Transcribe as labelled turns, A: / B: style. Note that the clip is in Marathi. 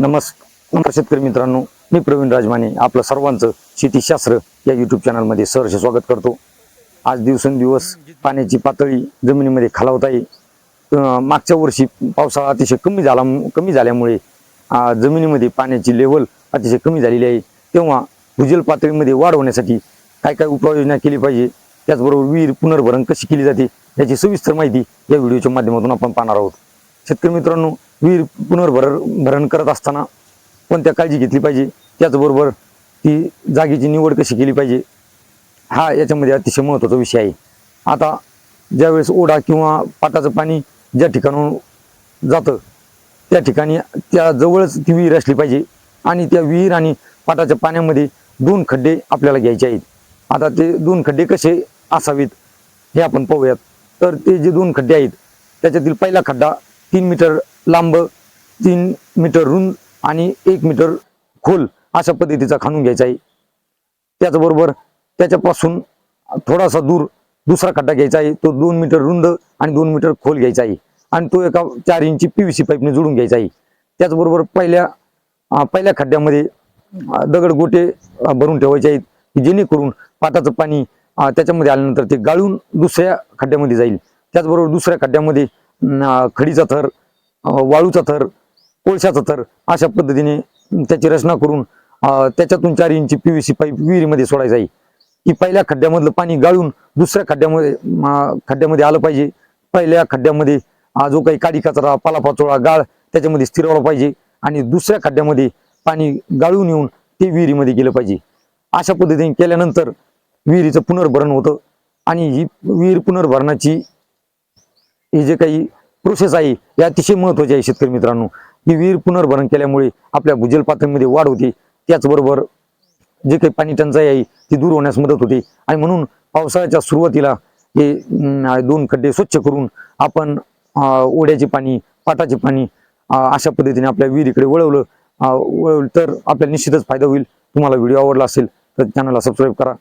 A: नमस्कार. शेतकरी मित्रांनो मी प्रवीण राजमाने आपलं सर्वांचं शेतीशास्त्र या यूट्यूब चॅनलमध्ये सहर्ष स्वागत करतो. आज दिवसेंदिवस पाण्याची पातळी जमिनीमध्ये खालावत आहे. मागच्या वर्षी पावसाळा अतिशय कमी झाला कमी झाल्यामुळे जमिनीमध्ये पाण्याची लेवल अतिशय कमी झालेली आहे. तेव्हा भूजल पातळीमध्ये वाढ होण्यासाठी काय काय उपाययोजना केली पाहिजे? त्याचबरोबर विहीर पुनर्भरण कशी केली जाते? याची सविस्तर माहिती या व्हिडिओच्या माध्यमातून आपण पाहणार आहोत. शेतकरी मित्रांनो विहीर पुनर्भरण भरण करत असताना कोणत्या काळजी घेतली पाहिजे. त्याचबरोबर ती जागेची निवड कशी केली पाहिजे हा याच्यामध्ये अतिशय महत्त्वाचा विषय आहे. आता ज्यावेळेस ओढा किंवा पाटाचं पाणी ज्या ठिकाणून जातं त्या ठिकाणी त्या जवळच ती विहीर असली पाहिजे आणि त्या विहीर आणि पाटाच्या पाण्यामध्ये दोन खड्डे आपल्याला घ्यायचे आहेत. आता ते दोन खड्डे कसे असावेत हे आपण पाहूयात. तर ते जे दोन खड्डे आहेत त्याच्यातील पहिला खड्डा तीन मीटर लांब तीन मीटर रुंद आणि एक मीटर खोल अशा पद्धतीचा खाणून घ्यायचा आहे. त्याचबरोबर त्याच्यापासून थोडासा दूर दुसरा खड्डा घ्यायचा आहे. तो दोन मीटर रुंद आणि दोन मीटर खोल घ्यायचा आहे. आणि तो एका चार इंची पी व्ही सी पाईपने जोडून घ्यायचा आहे. त्याचबरोबर पहिल्या पहिल्या खड्ड्यामध्ये दगड गोटे भरून ठेवायचे आहेत की जेणेकरून पाटाचं पाणी त्याच्यामध्ये आल्यानंतर ते गाळून दुसऱ्या खड्ड्यामध्ये जाईल. त्याचबरोबर दुसऱ्या खड्ड्यामध्ये खडीचा थर वाळूचा थर कोळशाचा थर अशा पद्धतीने त्याची रचना करून त्याच्यातून चार इंची पी व्ही सी पाईप विहिरीमध्ये सोडायचा आहे. की पहिल्या खड्ड्यामधलं पाणी गाळून दुसऱ्या खड्ड्यामध्ये खड्ड्यामध्ये आलं पाहिजे. पहिल्या खड्ड्यामध्ये जो काही काडी कचरा पालापाचोळा गाळ त्याच्यामध्ये स्थिरवला पाहिजे आणि दुसऱ्या खड्ड्यामध्ये पाणी गाळून येऊन ते विहिरीमध्ये गेलं पाहिजे. अशा पद्धतीने केल्यानंतर विहिरीचं पुनर्भरण होतं आणि ही विहीर पुनर्भरणाची हे जे काही प्रोसेस आहे हे अतिशय महत्वाची आहे शेतकरी मित्रांनो. ही विहीर पुनर्भरण केल्यामुळे आपल्या भूजल पातळीमध्ये वाढ होते. त्याचबरोबर जे काही पाणी टंचाई आहे ती दूर होण्यास मदत होते. आणि म्हणून पावसाळ्याच्या सुरुवातीला हे दोन खड्डे स्वच्छ करून आपण ओढ्याचे पाणी पाटाचे पाणी अशा पद्धतीने आपल्या विहिरीकडे वळवलं. वळवलं तर आपल्याला निश्चितच फायदा होईल. तुम्हाला व्हिडिओ आवडला असेल तर चॅनलला सबस्क्राईब करा.